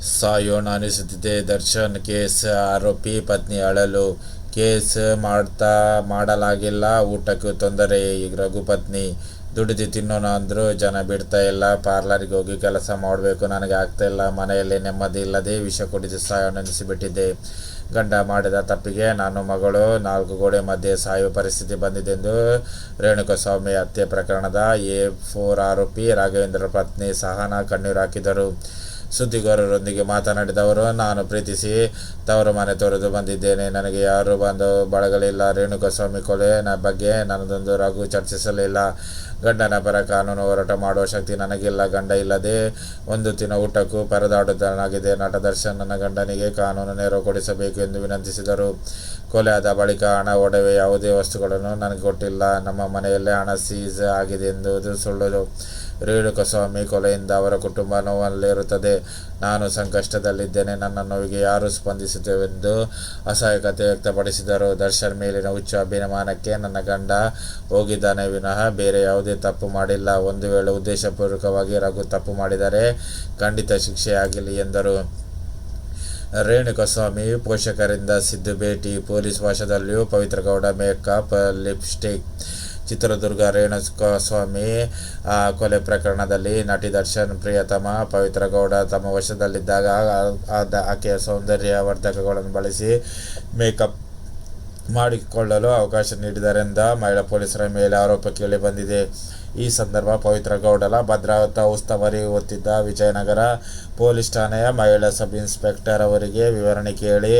ಸಾಯೋಣ ಅನಿಸುತ್ತಿದೆ ದರ್ಶನ್ ಕೇಸ್ ಆರೋಪಿ ಪತ್ನಿ ಅಳಲು. ಕೇಸ್ ಮಾಡ್ತಾ ಮಾಡಲಾಗಿಲ್ಲ. ಊಟಕ್ಕೂ ತೊಂದರೆ. ಈಗ ರಘು ಪತ್ನಿ ದುಡಿದು ತಿನ್ನೋಣ ಅಂದರೂ ಜನ ಬಿಡ್ತಾ ಇಲ್ಲ. ಪಾರ್ಲರ್ಗೆ ಹೋಗಿ ಕೆಲಸ ಮಾಡಬೇಕು. ನನಗೆ ಆಗ್ತಾ ಇಲ್ಲ. ಮನೆಯಲ್ಲಿ ನೆಮ್ಮದಿ ಇಲ್ಲದೆ ವಿಷ ಕುಡಿದು ಸಾಯೋಣ ಅನಿಸಿಬಿಟ್ಟಿದ್ದೆ ಗಂಡ ಮಾಡಿದ ತಪ್ಪಿಗೆ ನಾನು ಮಗಳು, ನಾಲ್ಕು ಗೋಡೆ ಮಧ್ಯೆ ಸಾಯುವ ಪರಿಸ್ಥಿತಿ ಬಂದಿದೆ ಎಂದು ರೇಣುಕಸ್ವಾಮಿ ಹತ್ಯೆ ಪ್ರಕರಣದ ಎ ಫೋರ್ ಆರೋಪಿ ರಾಘವೇಂದ್ರ ಪತ್ನಿ ಸಹನಾ ಕಣ್ಣೀರು ಹಾಕಿದರು. ಸುದ್ದಿಗಾರರೊಂದಿಗೆ ಮಾತನಾಡಿದವರು ನಾನು ಪ್ರೀತಿಸಿ ತವರು ಮನೆ ತೊರೆದು ಬಂದಿದ್ದೇನೆ. ನನಗೆ ಯಾರು ಬಂದು ಬಳಗಲಿಲ್ಲ. ರೇಣುಕಸ್ವಾಮಿ ಕೊಲೆ ಬಗ್ಗೆ ನನ್ನದೊಂದು ರಘು ಚರ್ಚಿಸಲಿಲ್ಲ. ಗಂಡನ ಪರ ಕಾನೂನು ಹೋರಾಟ ಮಾಡುವ ಶಕ್ತಿ ನನಗಿಲ್ಲ. ಗಂಡ ಇಲ್ಲದೆ ಒಂದು ದಿನ ಊಟಕ್ಕೂ ಪರದಾಡುತ್ತನಾಗಿದೆ ನಟ ದರ್ಶನ್ ನನ್ನ ಗಂಡನಿಗೆ ಕಾನೂನು ನೆರವು ಕೊಡಿಸಬೇಕು ಎಂದು ವಿನಂತಿಸಿದರು. ಕೊಲೆ ಆದ ಬಳಿಕ ಹಣ, ಒಡವೆ, ಯಾವುದೇ ವಸ್ತುಗಳನ್ನು ನನಗೆ ಕೊಟ್ಟಿಲ್ಲ. ನಮ್ಮ ಮನೆಯಲ್ಲೇ ಹಣ ಸೀಸ್ ಆಗಿದೆ ಎಂಬುದು ಸುಳ್ಳು ರೇಣುಕಸ್ವಾಮಿ ಕೊಲೆಯಿಂದ ಅವರ ಕುಟುಂಬ ನೋವಲ್ಲಿರುತ್ತದೆ. ನಾನು ಸಂಕಷ್ಟದಲ್ಲಿದ್ದೇನೆ. ನನ್ನ ನೋವಿಗೆ ಯಾರು ಸ್ಪಂದಿಸುತ್ತೇವೆಂದು ಅಸಹಾಯಕತೆ ವ್ಯಕ್ತಪಡಿಸಿದರು. ದರ್ಶನ್ ಮೇಲಿನ ಹುಚ್ಚು ಅಭಿಮಾನಕ್ಕೆ ನನ್ನ ಗಂಡ ಹೋಗಿದ್ದಾನೆ. ವಿನಃ ಬೇರೆ ಯಾವುದೇ ತಪ್ಪು ಮಾಡಿಲ್ಲ. ಒಂದು ವೇಳೆ ಉದ್ದೇಶಪೂರ್ವಕವಾಗಿ ರಘು ತಪ್ಪು ಮಾಡಿದರೆ ಖಂಡಿತ ಶಿಕ್ಷೆಯಾಗಲಿ ಎಂದರು. ರೇಣುಕಸ್ವಾಮಿ ಪೋಷಕರಿಂದ ಸಿದ್ದು ಭೇಟಿ. ಪೊಲೀಸ್ ವಾಶದಲ್ಲಿಯೂ ಪವಿತ್ರ ಗೌಡ ಮೇಕಪ್, ಲಿಪ್ಸ್ಟಿಕ್ ಚಿತ್ರದುರ್ಗ ರೇಣುಕಸ್ವಾಮಿ ಕೊಲೆ ಪ್ರಕರಣದಲ್ಲಿ ನಟಿ ದರ್ಶನ್ ಪ್ರಿಯತಮ ಪವಿತ್ರ ಗೌಡ ತಮ್ಮ ವಶದಲ್ಲಿದ್ದಾಗ ಆಕೆಯ ಸೌಂದರ್ಯ ವರ್ಧಕಗಳನ್ನು ಬಳಸಿ ಮೇಕಪ್ ಮಾಡಿಕೊಳ್ಳಲು ಅವಕಾಶ ನೀಡಿದರೆಂದ ಮಹಿಳಾ ಪೊಲೀಸರ ಮೇಲೆ ಆರೋಪ ಕೇಳಿ ಬಂದಿದೆ. ಈ ಸಂದರ್ಭ ಪವಿತ್ರ ಗೌಡಲ ಭದ್ರತಾ ಉಸ್ತುವಾರಿ ಹೊತ್ತಿದ್ದ ವಿಜಯನಗರ ಪೊಲೀಸ್ ಠಾಣೆಯ ಮಹಿಳಾ ಸಬ್ ಇನ್ಸ್ಪೆಕ್ಟರ್ ಅವರಿಗೆ ವಿವರಣೆ ಕೇಳಿ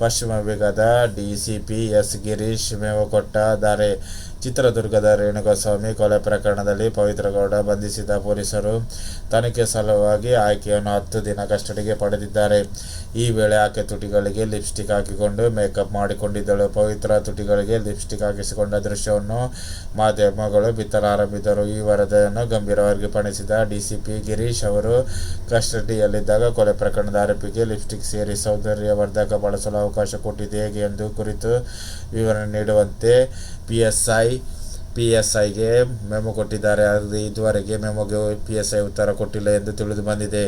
ಪಶ್ಚಿಮ ವಿಭಾಗದ ಡಿಸಿಪಿ ಎಸ್ ಗಿರೀಶ್ ಮೇವು ಕೊಟ್ಟಿದ್ದಾರೆ. ಚಿತ್ರದುರ್ಗದ ರೇಣುಕಸ್ವಾಮಿ ಕೊಲೆ ಪ್ರಕರಣದಲ್ಲಿ ಪವಿತ್ರ ಗೌಡ ಬಂಧಿಸಿದ ಪೊಲೀಸರು ತನಿಖೆ ಸಲುವಾಗಿ ಆಕೆಯನ್ನು ಹತ್ತು ದಿನ ಕಸ್ಟಡಿಗೆ ಪಡೆದಿದ್ದಾರೆ. ಈ ವೇಳೆ ಆಕೆ ತುಟಿಗಳಿಗೆ ಲಿಪ್ಸ್ಟಿಕ್ ಹಾಕಿಕೊಂಡು ಮೇಕಪ್ ಮಾಡಿಕೊಂಡಿದ್ದಳು. ಪವಿತ್ರ ತುಟಿಗಳಿಗೆ ಲಿಪ್ಸ್ಟಿಕ್ ಹಾಕಿಸಿಕೊಂಡ ದೃಶ್ಯವನ್ನು ಮಾಧ್ಯಮಗಳು ಬಿತ್ತಲಾರಂಭಿಸಿದರು ಈ ವರದಿಯನ್ನು ಗಂಭೀರವಾಗಿ ಪಣಿಸಿದ ಡಿಸಿಪಿ ಗಿರೀಶ್ ಅವರು ಕಸ್ಟಡಿಯಲ್ಲಿದ್ದಾಗ ಕೊಲೆ ಪ್ರಕರಣದ ಆರೋಪಿಗೆ ಲಿಪ್ಸ್ಟಿಕ್ ಸೇರಿ ಸೌಂದರ್ಯವರ್ಧಕ ಬಳಸಲು ಅವಕಾಶ ಕೊಟ್ಟಿದೆ. ಹೇಗೆ ಎಂದು ಕುರಿತು ವಿವರಣೆ ನೀಡುವಂತೆ ಪಿಎಸ್ಐ ಪಿಎಸ್ಐಗೆ ಮೆಮೊ ಕೊಟ್ಟಿದ್ದಾರೆ. ಆದರೆ ಇದುವರೆಗೆ ಮೆಮೊಗೆ ಪಿಎಸ್ಐ ಉತ್ತರ ಕೊಟ್ಟಿಲ್ಲ ಎಂದು ತಿಳಿದು ಬಂದಿದೆ.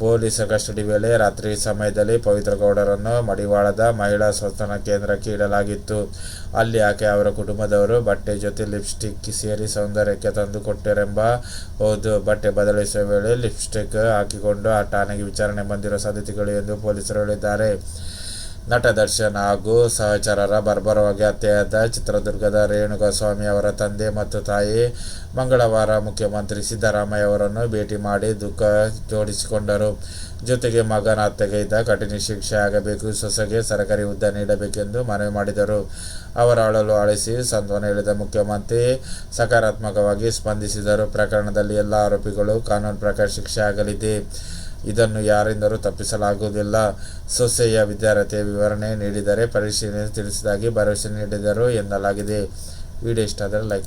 ಪೊಲೀಸರ ಕಸ್ಟಡಿ ವೇಳೆ ರಾತ್ರಿ ಸಮಯದಲ್ಲಿ ಪವಿತ್ರ ಗೌಡರನ್ನು ಮಡಿವಾಳದ ಮಹಿಳಾ ಸ್ವತಂತ್ರ ಕೇಂದ್ರಕ್ಕೆ ಇಡಲಾಗಿತ್ತು. ಅಲ್ಲಿ ಆಕೆ ಅವರ ಕುಟುಂಬದವರು ಬಟ್ಟೆ ಜೊತೆ ಲಿಪ್ಸ್ಟಿಕ್ ಸೇರಿ ಸೌಂದರ್ಯಕ್ಕೆ ತಂದು ಕೊಟ್ಟರೆಂಬ ಹೌದು. ಬಟ್ಟೆ ಬದಲಿಸುವ ವೇಳೆ ಲಿಪ್ಸ್ಟಿಕ್ ಹಾಕಿಕೊಂಡು ಆ ಠಾಣೆಗೆ ವಿಚಾರಣೆ ಬಂದಿರುವ ಸಾಧ್ಯತೆಗಳು ಎಂದು ಪೊಲೀಸರು ಹೇಳಿದ್ದಾರೆ. ನಟ ದರ್ಶನ್ ಹಾಗೂ ಸಹಚರರ ಬರ್ಬರವಾಗಿ ಹತ್ಯೆಯಾದ ಚಿತ್ರದುರ್ಗದ ರೇಣುಕಸ್ವಾಮಿ ಅವರ ತಂದೆ ಮತ್ತು ತಾಯಿ ಮಂಗಳವಾರ ಮುಖ್ಯಮಂತ್ರಿ ಸಿದ್ದರಾಮಯ್ಯ ಅವರನ್ನು ಭೇಟಿ ಮಾಡಿ ದುಃಖ ಜೋಡಿಸಿಕೊಂಡರು. ಜೊತೆಗೆ ಮಗನ ಹತ್ಯೆಗೈದ ಕಠಿಣ ಶಿಕ್ಷೆ ಆಗಬೇಕು, ಸೊಸೆಗೆ ಸರ್ಕಾರಿ ಹುದ್ದೆ ನೀಡಬೇಕೆಂದು ಮನವಿ ಮಾಡಿದರು. ಅವರ ಅಳಲು ಅಳಿಸಿ ಸಾಂತ್ವನ ಹೇಳಿದ ಮುಖ್ಯಮಂತ್ರಿ ಸಕಾರಾತ್ಮಕವಾಗಿ ಸ್ಪಂದಿಸಿದರು. ಪ್ರಕರಣದಲ್ಲಿ ಎಲ್ಲ ಆರೋಪಿಗಳು ಕಾನೂನು ಪ್ರಕಾರ ಶಿಕ್ಷೆ ಆಗಲಿದೆ. ಇದನ್ನು ಯಾರಿಂದರೂ ತಪ್ಪಿಸಲಾಗುವುದಿಲ್ಲ. ಸೊಸೆಯ ವಿದ್ಯಾರ್ಥಿಯ ವಿವರಣೆ ನೀಡಿದರೆ ಪರಿಶೀಲನೆ ತಿಳಿಸಿದಾಗಿ ಭರವಸೆ ನೀಡಿದರು ಎನ್ನಲಾಗಿದೆ. ವಿಡಿಯೋ ಇಷ್ಟ ಆದರೆ ಲೈಕ್